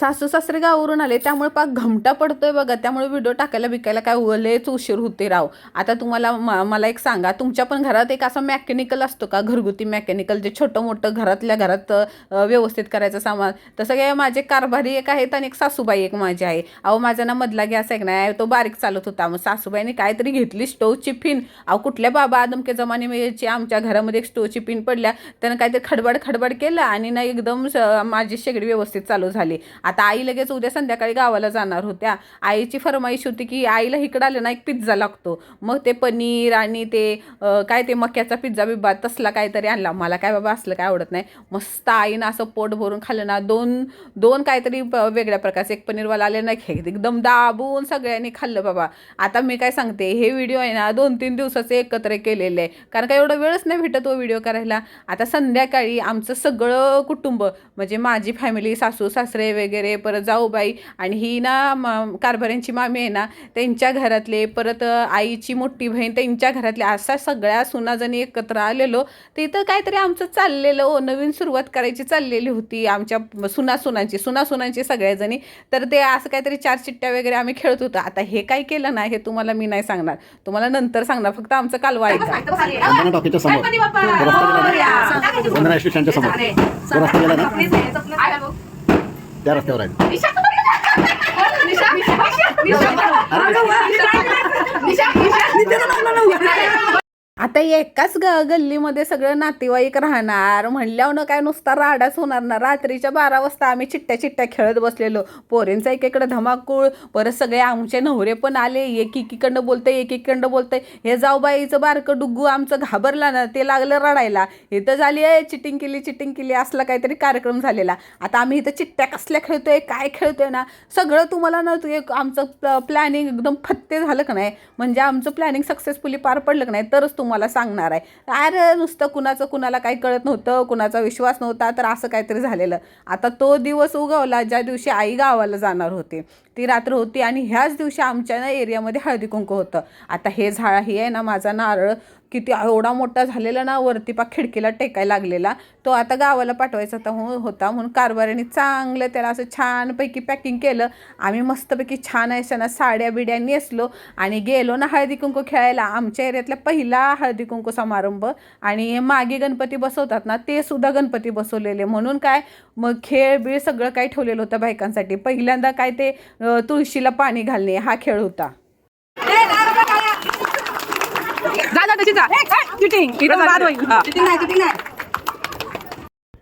सासू सासरे गावावरून आले त्यामुळे पाक घमटा पडतोय बघा. त्यामुळे व्हिडिओ टाकायला बिकायला काय उलेच उशीर होते राव. आता तुम्हाला मला एक सांगा तुमच्या पण घरात एक असं मेकॅनिकल असतो का? घरगुती मेकॅनिकल जे छोटं मोठं घरातल्या घरात व्यवस्थित करायचं सामान. तसं काय माझे कारभारी एक आहेत आणि एक सासूबाई एक माझी आहे. अहो माझा ना मधला गॅस आहे नाही तो बारीक चालत होता. मग सासूबाईने काहीतरी घेतली स्टोवची पिन अहो कुठल्या बाबा आदमके जमान्याची आमच्या घरामध्ये एक स्टोवची पिन पडल्या. त्यानं काहीतरी खडबड खडबड केलं आणि ना एकदम माझी शेगडी व्यवस्थित चालू झाली. आता आई लगेच उद्या संध्याकाळी गावाला जाणार होत्या. आईची फरमाईश होती की आईला इकडं आलं ना एक पिझ्झा लागतो. मग ते पनीर आणि ते काय ते मक्याचा पिझ्झा बिब्बा तसला काहीतरी आणला. मला काय बाबा असलं काय आवडत नाही. मस्त आईनं असं पोट भरून खाल्लं ना दोन दोन काहीतरी प- वेगळ्या प्रकारचे. एक पनीरवाला आले ना एकदम दाबून सगळ्यांनी खाल्लं बाबा. आता मी काय सांगते हे व्हिडिओ आहे ना दोन तीन दिवसाचे एकत्र केलेले आहे. कारण का एवढं वेळच नाही भेटत तो व्हिडिओ करायला. आता संध्याकाळी आमचं सगळं कुटुंब म्हणजे माझी फॅमिली सासू सासरे वगैरे परत जाऊबाई आणि ही ना म- कारभाऱ्यांची मामी आहे ना त्यांच्या घरातले परत आईची मोठी बहीण त्यांच्या घरातले अशा सगळ्या सुनाजणी एकत्र आलेलो. तर इथं काहीतरी आमचं चाललेलं हो नवीन सुरुवात करायची चाललेली होती आमच्या सुना सुनांची सुना सुनांची सगळ्याजणी तर ते असं काहीतरी चार चिट्ट्या वगैरे आम्ही खेळत होतो. आता हे काय केलं ना हे तुम्हाला मी नाही सांगणार. तुम्हाला नंतर सांगणार. फक्त आमचं कालवा ऐका वंदना टॉकीच्या समोर. तो रस्ता गेला ना? वंदना एस्टेशनच्या समोर तो रस्ता गेला ना त्या रस्त्यावर आहे आता एकाच ग गल्लीमध्ये सगळं नातेवाईक राहणार. म्हणल्यावर काय नुसता राडाच होणार ना. रात्रीच्या बारा वाजता आम्ही चिट्ट्या चिट्ट्या खेळत बसलेलो. पोरींचा एकेकडं धमाकूळ परत सगळे आमचे नवरे पण आले. एकीकडं बोलतंय एकीकडं बोलतंय. हे जाऊबाईचं बारकं डुग्गू आमचं घाबरला ना ते लागलं रडायला. इथं झाली आहे चिटिंग केली चिटिंग केली असला काहीतरी कार्यक्रम झालेला. आता आम्ही इथं चिट्ट्या कसल्या खेळतोय काय खेळतोय ना सगळं तुम्हाला ना तू एक आमचं प्लॅनिंग एकदम फत्ते झालं का नाही? म्हणजे आमचं प्लॅनिंग सक्सेसफुली पार पडलं का नाही? तरच तुम्हाला सांगणार आहे. अरे नुसतं कुणाचं कुणाला काही कळत नव्हतं कुणाचा विश्वास नव्हता तर असं काहीतरी झालेलं. आता तो दिवस उगवला ज्या दिवशी आई गावाला जाणार होती. ती रात्र होती आणि ह्याच दिवशी आमच्या ना एरियामध्ये हळदी कुंकू होतं. आता हे झाड हे आहे ना माझा नारळ किती एवढा मोठा झालेला ना वरती पा खिडकीला टेकायला लागलेला. तो आता गावाला पाठवायचा होता हो- होता. म्हणून कारभाऱ्याने चांगलं त्याला असं छानपैकी पॅकिंग केलं. आम्ही मस्तपैकी छान अशा ना साड्या बिड्या नेसलो आणि गेलो ना हळदी कुंकू खेळायला. आमच्या एरियातला पहिला हळदी कुंकू समारंभ. आणि मागे गणपती बसवतात ना ते सुद्धा गणपती बसवलेले. म्हणून काय मग खेळ बिळ सगळं काही ठेवलेलं होतं बायकांसाठी. पहिल्यांदा काय ते तुळशीला पाणी घालणे हा खेळ होता. तशी जा. चिटिंग इथं बाद होईल हा.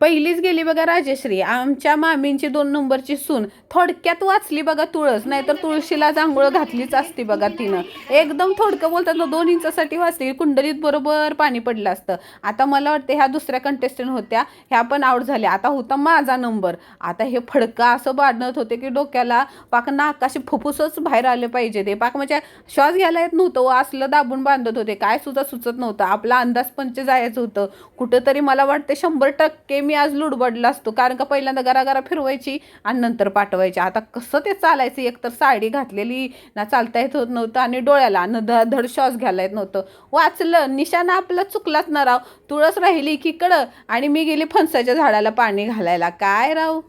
पहिलीच गेली बघा राजश्री. आमच्या मामींची दोन नंबरची सून. थोडक्यात वाचली बघा तुळस नाहीतर तुळशीला जांभूळ घातलीच असती बघा तिनं. एकदम थोडकं बोलतात ना दोन इंचासाठी वाचली कुंडलीत बरोबर पाणी पडलं असतं. आता मला वाटतं ह्या दुसऱ्या कंटेस्टंट होत्या ह्या पण आउट झाल्या. आता होता माझा नंबर आता हे फडका असं बांधत होते की डोक्याला पाक नाकाशी फुफ्फुसच बाहेर आले पाहिजे ते. पाक म्हणजे श्वास घ्यायला येत नव्हतं व असलं दाबून बांधत होते. काय सुद्धा सुचत नव्हतं. आपला अंदाज पंच जायचं होतं. कुठंतरी मला वाटते शंभर टक्के मी आज लुडबडला असतो. कारण का पहिल्यांदा गरागरा फिरवायची आणि नंतर पाठवायची. आता कसं ते चालायचं? एकतर साडी घातलेली ना चालता येत होत नव्हतं आणि डोळ्याला न ध धड श्वास घ्यायला येत नव्हतं. वाचलं निशाणा आपला चुकलाच ना राव. तुळस राहिली की कडं आणि मी गेली फणसाच्या झाडाला पाणी घालायला. काय राव?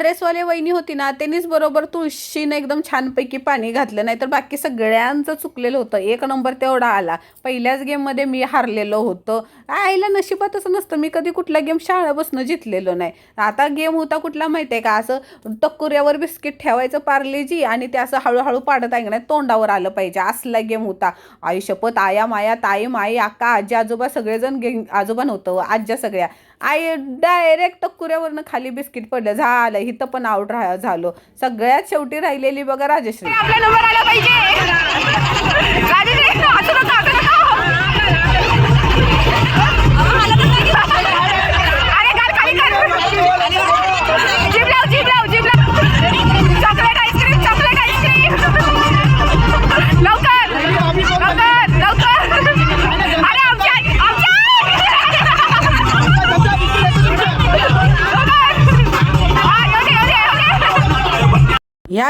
ड्रेसवाले वहिनी होती ना त्यांनीच बरोबर तुळशीनं एकदम छानपैकी पाणी घातलं. नाही तर बाकी सगळ्यांचं चुकलेलं होतं. एक नंबर तेवढा आला. पहिल्याच गेममध्ये मी हारलेलो होतो. आईला नशिबातच नसतं. मी कधी कुठला गेम शाळेपासून जितलेलो नाही. आता गेम होता कुठला माहिती आहे का? असं टकुऱ्यावर बिस्किट ठेवायचं पार्लेजी आणि ते असं हळूहळू पाडत आहे नाही तोंडावर आलं पाहिजे. असला गेम होता. आई शपथ आया माया ताई माई आका आजी आजोबा सगळेजण गे आजोबा नव्हतं आज्या सगळ्या. आई डायरेक्ट टक्कुऱ्यावरनं खाली बिस्किट पडलं. झालं इथं पण आउट राहा झालो. सगळ्यात शेवटी राहिलेली बघा राजेश्री. आपला नंबर आला पाहिजे.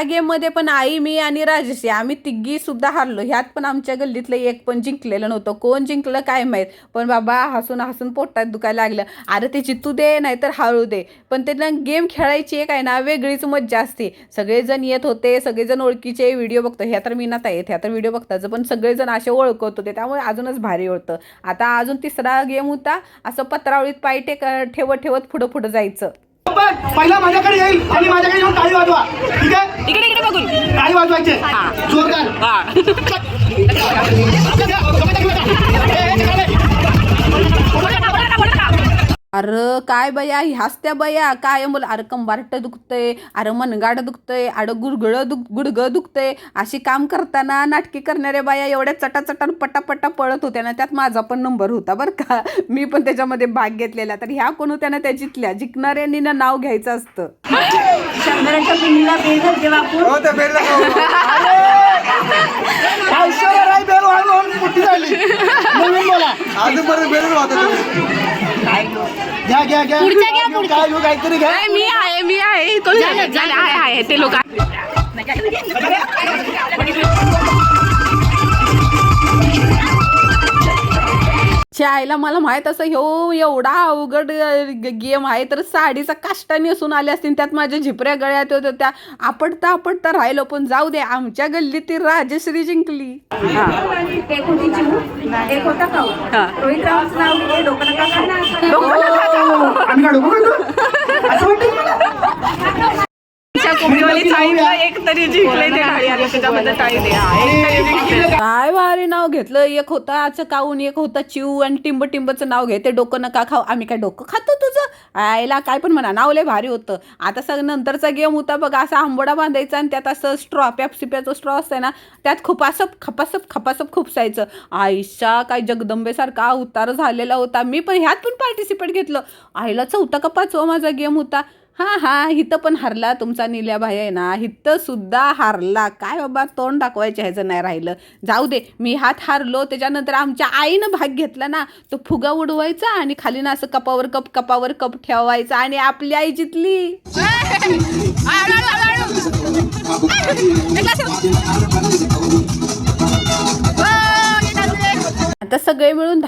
ह्या गेममध्ये पण आई मी आणि राजेश आम्ही तिघी सुद्धा हारलो. ह्यात पण आमच्या गल्लीतलं एक पण जिंकलेलं नव्हतं. कोण जिंकलं काय माहीत. पण बाबा हसून हसून पोटात दुखायला लागलं. अरे ते जितू दे नाहीतर हाळू दे. पण त्यांना गेम खेळायची एक आहे ना वेगळीच मज्जा असते. सगळेजण येत होते सगळेजण ओळखीचे व्हिडिओ बघतो. ह्या तर मी ना येत ह्या तर व्हिडिओ बघताचं. पण सगळेजण असे ओळखत होते. त्यामुळे अजूनच भारी होतं आता अजून तिसरा गेम होता. असं पत्रावळीत पाय टेक ठेवत ठेवत पुढं पुढं जायचं. पण पहिला माझ्याकडे येईल आणि माझ्याकडे येऊन टाळी वाजवा ठीक आहे इकडे इकडे बघून टाळी वाजवायचे जोरदार अरे काय बया ह्याच त्या बया काय मुलं? अरे कंबारट दुखतंय अरे मनगाड दुखतंय अरे गुडगुळं दुख गुडगं दुखतंय. अशी काम करताना नाटकी करणाऱ्या बाया एवढ्या चटाचटान पटापटा पळत होत्या ना त्यात माझा पण नंबर होता बरं का. मी पण त्याच्यामध्ये भाग घेतलेला. तर ह्या कोण होत्या ना त्या जिंकल्या. जिंकणाऱ्यांनी ना नाव घ्यायचं असतं. ऐश्वर्या राय बेल वाजवून मोठी झाली. नवीन बोला. अजूनपर्यंत बेलच वाजत होती. घ्या घ्या घ्या. पुढच्या घ्या, पुढच्या. काय घेऊ काहीतरी घ्या. आहे, मी आहे मी आहे. कोण झालं झालं आहे आहे ते लोक. आईला मला माहीत असं ह्यो एवढा अवघड गेम आहे तर साडीचा काष्टा नेसून आले असतील त्यात माझ्या झिपऱ्या गळ्यात होत्या त्या आपटता आपटता राहिलो पण जाऊ दे आमच्या गल्लीत ती राजश्री जिंकली. काय भारी नाव घेतलं एक होता चकाऊन एक होता चिव आणि टिंब टिंबचं नाव घे ते डोकं नका खाऊ. आम्ही काय डोकं खातो तुझं? आयला काय पण म्हणा नाव लय भारी होतं. आता सग नंतरचा गेम होता बघा असा आंबोडा बांधायचा आणि त्यात असं स्ट्रॉ प्यापसिप्याचं स्ट्रॉ असतंय ना त्यात खुपासप खपासप खपासप खुपसायचं. आईशा काय जगदंबेसारखा उतार झालेला होता. मी पण ह्यात पण पार्टिसिपेट घेतलं. आईला चौथा का पाचवा माझा गेम होता. हा हा हिथं पण हरला तुमचा निल्या भाई आहे ना. हिथं सुद्धा हारला. काय बाबा तोंड दाखवायचे ह्याचं नाही राहिलं. जाऊ दे मी हात हारलो त्याच्यानंतर आमच्या आईनं भाग घेतला ना तो फुगा उडवायचा आणि खाली ना असं कपावर कप कपावर कप ठेवायचा आणि आपली आई जितली.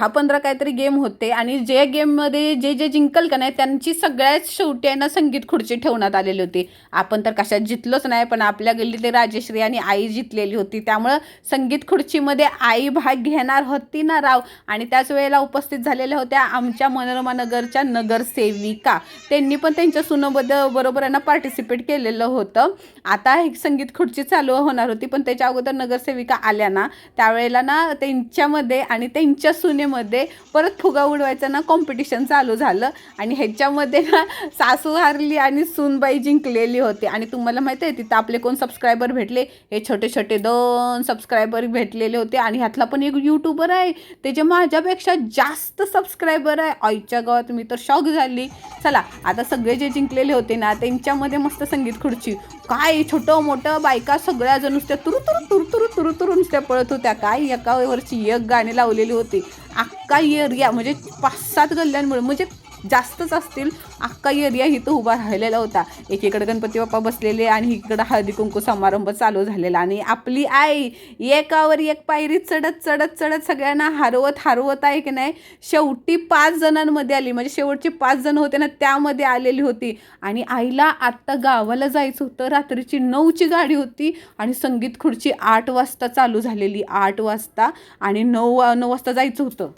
दहा पंधरा काहीतरी गेम होते आणि जे गेममध्ये जे जे जिंकल का नाही त्यांची सगळ्यात शेवटी आहे ना संगीत खुर्ची ठेवण्यात आलेली होती. आपण तर कशात जितलोच नाही पण आपल्या गल्लीतले राजेश्री आणि आई जितलेली होती. त्यामुळं संगीत खुर्चीमध्ये आई भाग घेणार होती ना राव. आणि त्याच वेळेला उपस्थित झालेल्या होत्या आमच्या मनोरमा नगरच्या नगरसेविका. त्यांनी पण त्यांच्या सुनबद्द बरोबर आहे ना पार्टिसिपेट केलेलं होतं. आता एक संगीत खुर्ची चालू होणार होती पण त्याच्या अगोदर नगरसेविका आल्या ना त्यावेळेला ना त्यांच्यामध्ये आणि त्यांच्या सुने सुनेमध्ये परत फुगा उडवायचं ना कॉम्पिटिशन चालू झालं. आणि ह्याच्यामध्ये ना सासू हारली आणि सूनबाई जिंकलेली होती. आणि तुम्हाला माहिती आहे तिथं आपले कोण सबस्क्रायबर भेटले? हे छोटे छोटे दोन सबस्क्रायबर भेटलेले होते. आणि ह्यातला पण एक यूट्यूबर आहे. त्याचे माझ्यापेक्षा जास्त सबस्क्रायबर आहे. आईच्या गावात मी तर शॉक झाली. चला आता सगळे जे जिंकलेले होते ना त्यांच्यामध्ये मस्त संगीत खुर्ची. काय छोटं मोठं बायका सगळ्या जण नुसत्या तुरु तुरु तुरु तुरु तुरु तुरु नुसत्या पळत होत्या. काय एका वरची एक गाणी लावलेली होती. अख्खा एरिया म्हणजे पाच सात गल्ल्यांमुळे. म्हणजे जास्तच असतील अख्खा एरिया इथं उभा राहिलेला होता. एकीकडे गणपती बाप्पा बसलेले आणि इकडं हळदी कुंकू समारंभ चालू झालेला. आणि आपली आई एकावर एक पायरी चढत चढत चढत सगळ्यांना हरवत हरवत आहे की नाही शेवटी पाच जणांमध्ये आली. म्हणजे शेवटचे पाच जण होते ना त्यामध्ये आलेली होती. आणि आईला आत्ता गावाला जायचं होतं. रात्रीची नऊची गाडी होती आणि संगीत खुर्ची आठ वाजता चालू झालेली. आठ वाजता आणि नऊ नऊ वाजता जायचं होतं.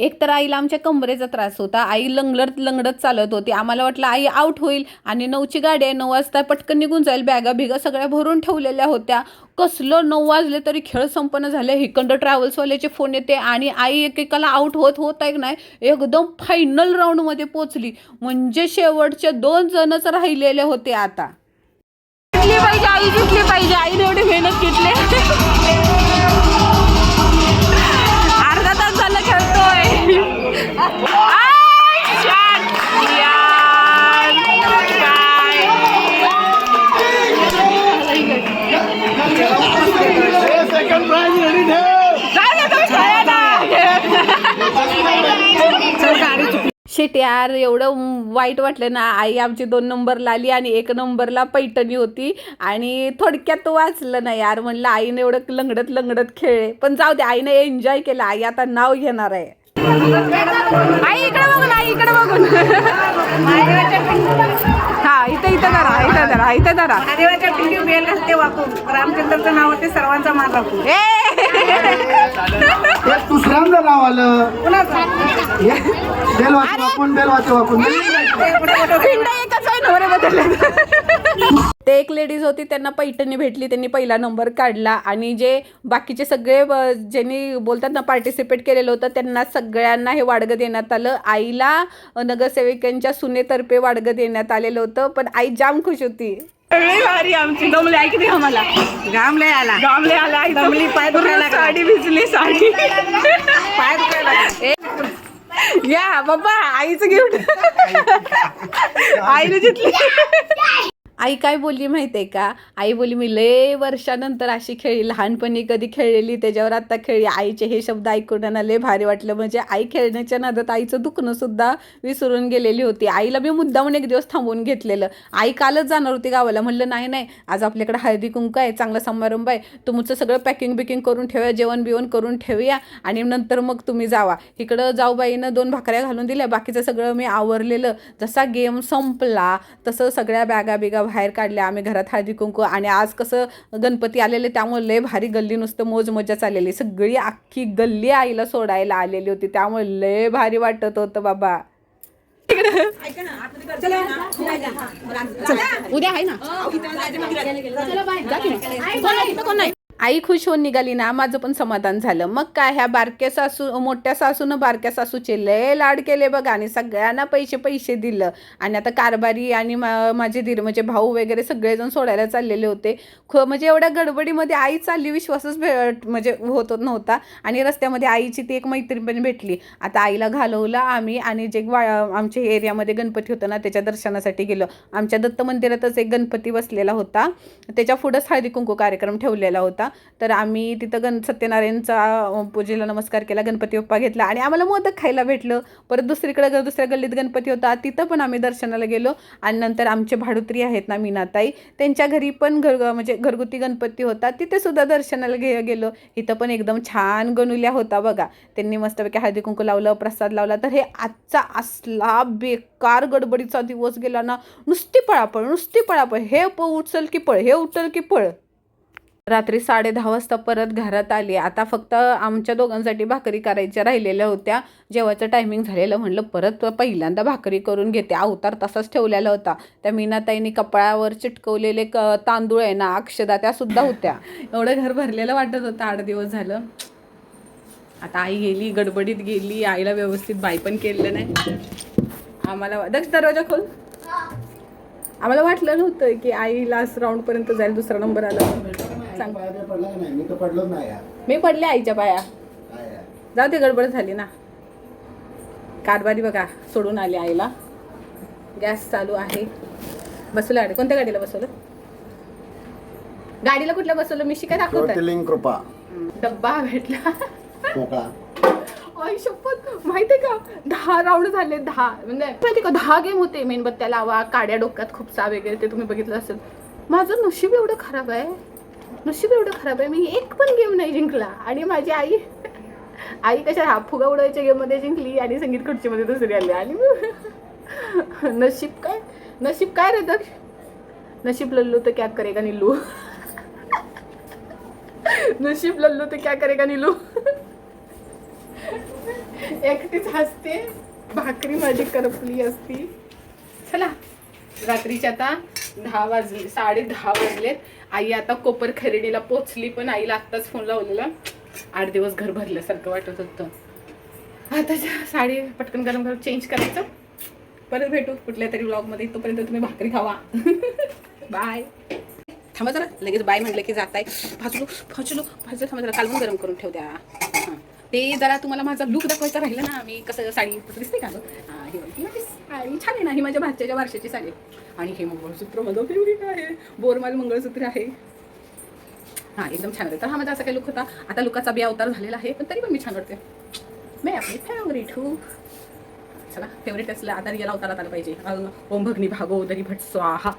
एक तर आईला आमच्या कमरेचा त्रास होता. आई लंगडत लंगडत चालत होती. आम्हाला वाटलं आई आउट होईल आणि नऊची गाडी आहे. नऊ वाजता पटकन निघून जाईल. बॅगा बिगा सगळ्या भरून ठेवलेल्या होत्या. कसलं नऊ वाजले तरी खेळ संपन्न झाले. हिकंड ट्रॅव्हल्सवाल्याचे फोन येते आणि आई एकेकाला आउट होत होत आहे नाही एकदम फायनल राऊंडमध्ये पोचली म्हणजे शेवटचे दोन जणच राहिलेले होते आता. जिंकली पाहिजे आई जिंकली पाहिजे. आईने एवढी मेहनत घेतली. अर्धा तास झालं खेळतोय. शेट यार एवढं वाईट वाटलं ना. आई आमची दोन नंबरला आली आणि एक नंबरला पैठणी होती आणि थोडक्यात वाचलं ना यार. म्हणलं आईने एवढं लंगडत लंगडत खेळले. पण जाऊ दे आईने एन्जॉय केलं. आई आता नाव घेणार आहे. आई इकडे बघून. हा इथं इथं धरा इथं धरा इथं धरा. महादेवाच्या पिंडी बेल घालते वाकून रामचंद्रचं नाव ते सर्वांचा मान राखून ए! हे दुसऱ्यांदा नाव आलं. हे बेल वाचे वाकून बेल वाचे वाकून. पिंड एकच आहे नवरे बदलले ते एक लेडीज होती त्यांना पैठणी भेटली त्यांनी पहिला नंबर काढला आणि जे बाकीचे सगळे ज्यांनी बोलतात ना पार्टिसिपेट केलेलं होतं त्यांना सगळ्यांना हे वाडगं देण्यात आलं. आईला नगरसेविकांच्या सुनेतर्फे वाडगं देण्यात आलेलं होतं पण आई जाम खुश होती. भारी आमची दमले आम्हाला? घामले आला. दामले आला आई दमली, पाय. साडी भिजली साडी. पाय दुखायला लागले. या बाबा आईचं गिफ्ट आईने जितली. आई काय बोलली माहिती आहे का? आई बोलली मी लय वर्षानंतर अशी खेळली. लहानपणी कधी खेळलेली त्याच्यावर आता खेळली. आईचे हे शब्द ऐकून ना लय भारी वाटलं. म्हणजे आई खेळण्याच्या नादात आईचं दुखणं सुद्धा विसरून गेलेली होती. आईला मी मुद्दामून एक दिवस थांबवून घेतलेलं. आई कालच जाणार होती गावाला. म्हणलं नाही नाही. आज आपल्याकडे हळदी कुंकू आहे चांगला समारंभ आहे. तुमचं सगळं पॅकिंग बिकिंग करून ठेवा जेवण बिवण करून ठेवूया आणि नंतर मग तुम्ही जावा. इकडं जाऊबाईनं दोन भाकऱ्या घालून दिल्या. बाकीचं सगळं मी आवरलेलं. जसा गेम संपला तसं सगळ्या बॅगा बिगा बाहेर काढल्या आम्ही घरात हळदी कुंकू आणि आज कसं गणपती आलेले त्यामुळे लय भारी गल्ली नुसतं मोज मजा चाललेली सगळी अख्खी गल्ली आईला सोडायला आलेली होती त्यामुळे लय भारी वाटत होतं बाबा. उद्या आहे ना? कोण नाही. आई खुश होऊन निघाली ना माझं पण समाधान झालं. मग काय ह्या बारक्या सासू मोठ्या सासूनं बारक्या सासूचे लय लाड केले बघा आणि सगळ्यांना पैसे पैसे दिलं. आणि आता कारभारी आणि मा- माझे धीर म्हणजे भाऊ वगैरे सगळेजण सोडायला चाललेले होते. ख म्हणजे एवढ्या गडबडीमध्ये आई चालली विश्वासच भेट म्हणजे होत नव्हता. आणि रस्त्यामध्ये आईची ती एक मैत्रीण पण भेटली. आता आईला घालवलं आम्ही आणि जे वा आमच्या एरियामध्ये गणपती होतं ना त्याच्या दर्शनासाठी गेलो. आमच्या दत्त मंदिरातच एक गणपती बसलेला होता. त्याच्या पुढंच हळदी कुंकू कार्यक्रम ठेवलेला होता. तर आम्ही तिथं गण सत्यनारायणचा पूजेला नमस्कार केला गणपती बाप्पा घेतला आणि आम्हाला मोदक खायला भेटलं. परत दुसरीकडे दुसऱ्या गल्लीत गणपती होता तिथं पण आम्ही दर्शनाला गेलो. आणि नंतर आमचे भाडुत्री आहेत ना मीनाताई त्यांच्या घरी पण घर म्हणजे घरगुती गणपती होता. तिथेसुद्धा दर्शनाला घे गेलो. इथं पण एकदम छान गणुल्या होता बघा. त्यांनी मस्तपैकी हळदी कुंकू लावलं प्रसाद लावला. तर हे आजचा असला बेकार गडबडीचा दिवस गेला ना नुसती पळापळ नुसती पळापळ. हे प उचल की पळ हे उचल की पळ. रात्री साडे दहा वाजता परत घरात आली. आता फक्त आमच्या दोघांसाठी भाकरी करायच्या राहिलेल्या होत्या. जेवायचं टायमिंग झालेलं म्हणलं परत पहिल्यांदा भाकरी करून घेते. अवतार तसाच ठेवलेला होता. त्या मीनाताईंनी कपाळावर चिटकवलेले क तांदूळ आहे ना अक्षदा त्या सुद्धा होत्या. एवढं घर भरलेलं वाटत होतं आठ दिवस झालं. आता आई गेली गडबडीत गेली आईला व्यवस्थित बाई पण केलं नाही. आम्हाला दक्ष दरवाजा खोल. आम्हाला वाटलं नव्हतं की आई लास्ट राऊंडपर्यंत जाईल दुसरा नंबर आला. सांग. मी तर पडलोच नाही यार. मी पडले आईच्या पाया. जाऊ ते गडबड झाली ना. कारभारी बघा सोडून आली आईला. गॅस चालू आहे. बसवलं गाडी. कोणत्या गाडीला बसवलं? गाडीला कुठल्या बसवलं? मी शिकाय दाखवत कृपा. डब्बा भेटला. शपथ. माहितीये का? दहा राऊंड झाले दहा. म्हणजे माहिती का? दहा गेम होते मेणबत्त्या लावा काड्या डोक्यात खुपसा वगैरे ते तुम्ही बघितलं असेल. माझं नशीब एवढं खराब आहे. नशीब एवढं खराब आहे. मी एक पण गेम नाही जिंकला. आणि माझी आई आई कशा हा फुगा उडवायच्या गेममध्ये जिंकली आणि संगीत खुर्चीमध्ये दुसरी आली. आणि मी- नशीब काय? नशीब काय रे दक्ष? नशीब लल्लू तर क्या करेगा निल्लू? नशीब लल्लू तर क्या करेगा निलू एकटीच हसते. भाकरी माझी करपली असती. चला रात्रीच्या आता दहा वाजले साडे दहा वाजलेत. आई आता कोपर खरेदीला पोचली पण आईला आत्ताच फोन लावलेला. आठ दिवस घर भरल्यासारखं वाटत होतं. आता साडी पटकन गरम गरम चेंज करायचं. परत भेटू कुठल्या तरी ब्लॉगमध्ये तोपर्यंत तुम्ही भाकरी खावा. बाय थांबा जरा. लगेच बाय म्हटलं की जाताय. भाजलो भाजलो भाजलो. थांबा जरा कालवून गरम करून ठेव द्या. हां. ते जरा तुम्हाला माझा लुक दाखवायचा राहिला ना मी कसं साडी कसं दिसते का साडी छान आहे ना ही माझ्या भाच्याच्या वर्षाची साडी आणि हे मंगळसूत्र माझं फेवरेट आहे. बोरमाल मंगळसूत्र आहे. हां एकदम छान होते तर हा माझा असा काही लुक होता. आता लुकाचा बी अवतार झालेला आहे पण तरी पण मी छान वाटते. मी आपली फेवरेट हू. चला फेवरेट असलं आता रिअल अवतारात आलं पाहिजे. ओम भगनी भागो दरी भट स्वाहा.